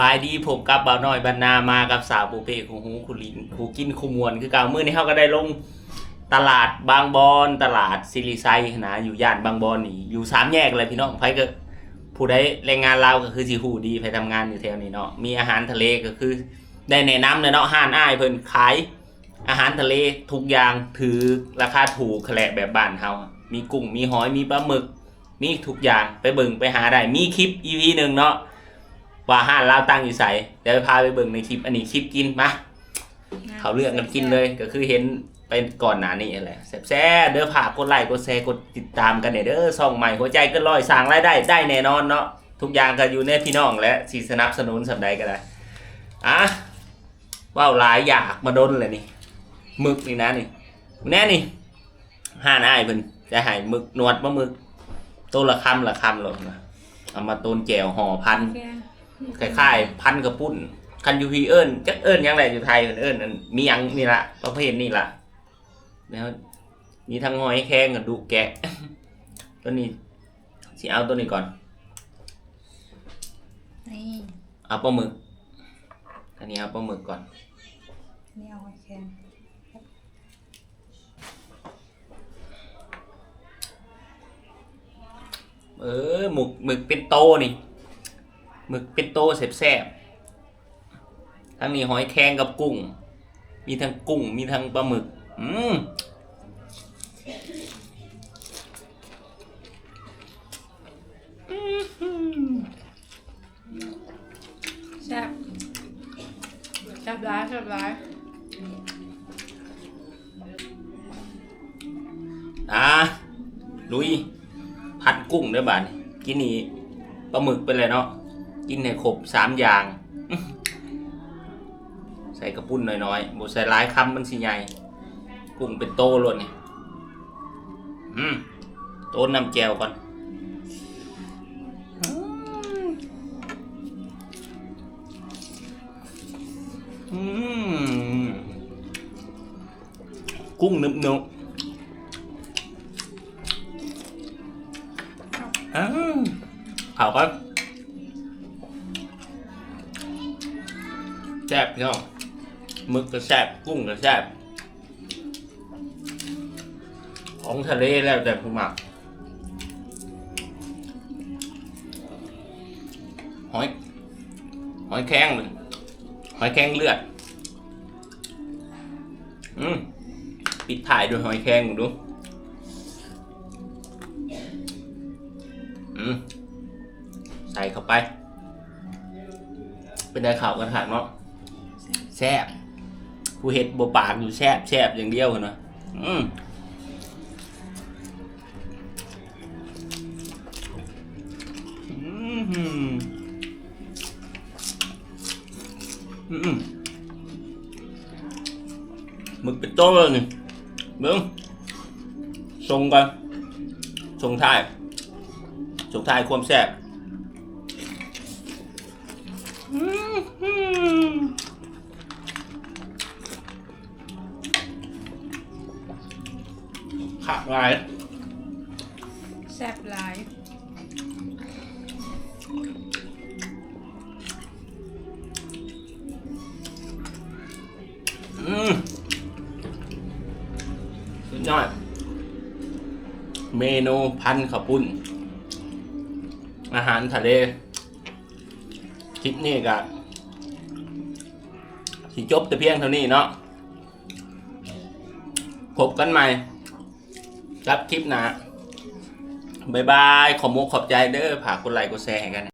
บายดีผมกับบ่าวน้อยบรรณามากับสาวปูเปคูหูคูลินคูกินคูมวนคือเก่ามื้อนี้เฮาก็ได้ลงตลาดบางบอนตลาดซิริไซนะอยู่ย่านบางบอนนี่อยู่สามแยกเลยพี่น้องไผก็ผู้ใดแรงงานลาวก็คือสิฮู้ดีไผทำงานอยู่แถวนี้เนาะมีอาหารทะเลก็คือ ได้แนะนำเลยเนาะห้านอ้ายเพิ่นขาย อาหารทะเลทุกอย่างถือราคาถูกแคละแบบบ้านเฮามีกุ้งมีหอยมีปลาหมึก มีทุกอย่างไปเบิ่งไปหาได้มีคลิป EP หนึ่งเนาะ ว่าห้านลาวตั้งอยู่ใส่เดี๋ยวพาไปเบิ่งในคลิปอันนี้คลิปกินมาเขาเลือกกันกินเลยก็คือเห็นไปก่อนหน้านี้แหละแซ่บๆเด้อฝากกดไลค์กดแชร์กดติดตามกันเนี่ยเด้อส่องใหม่หัวใจก็ลอยสร้างรายได้ได้แน่นอนเนาะทุกอย่างก็อยู่ในพี่น้องและสีสนับสนุนสำใดก็ได้อะว้าวหลายอยากมาดนเลยนี่หมึกนี่นะนี่แน่นี่ห้านอ้ายเพิ่นจะให้หมึกหนวดมาหมึกตัวละคำละคำหรอกนะเอามาต้นแจวห่อพัน คล้ายๆพันกระปุ้นคันยูพีเอิญจักเอิญยังไงอยู่ไทยเอิญเอิญนั่นมีหยังนี่ละประเภทนี่ละแล้วมีทั้งหอยแข้งกับดูแกะ ตัวนี้สิเอาตัวนี้ก่อนนี่เอาปลาหมึกอันนี้เอาปลาหมึกก่อนนี่เอาไว้แคนเออหมึกหมึกเป็นโตนี่ หมึกเป็นโตแซ่บๆทั้งนี้หอยแครงกับกุ้ง มีทั้งกุ้งมีทั้งปลาหมึก อืมแซ่บแซ่บร้ายแซ่บร้ายอะลุย ผัดกุ้งด้วยบ้านกินนี่ปลาหมึกไปเลยเนาะ กินให้ครบสามอย่าง ใส่กระปุ้นน่อยๆบใส่หลายคำมันสิใหญ่ กุ้งเป็นโตล้วนนี่อืมโต้น้ำแจวก่อนอืมกุ้งนึบนึบอ้าวเขาก็ แซ่บเนาะมึกก็แซ่บกุ้งก็แซ่บของทะเลแล้วแต่ผู้หมักหอยหอยแข้งมันหอยแครงเลือด อืมปิดถ่ายด้วยหอยแครงดูอืมใส่เข้าไป เป็นได้ข่าวกันหักเนาะ แซ่บผู้เห็ดบปากอยู่แซ่บแซ่บอย่างเดียวกันเนาะอืมอืมอืมหมึกเป็นโต้เลยนี่เบิ้งส่งกันส่งท้ายส่งท้ายความแซ่บอืม ขาดลายแซ่บร้ายอืมสุดยอดเมนูพันข้าวปุ้น อาหารทะเล คลิปนี้ก็สิจบแต่เพียงเท่านี้เนาะพบกันใหม่ รับคลิปนะ บ๊ายบาย ขอมุกขอบใจเด้อฝากกดไลค์กดแชร์ให้กัน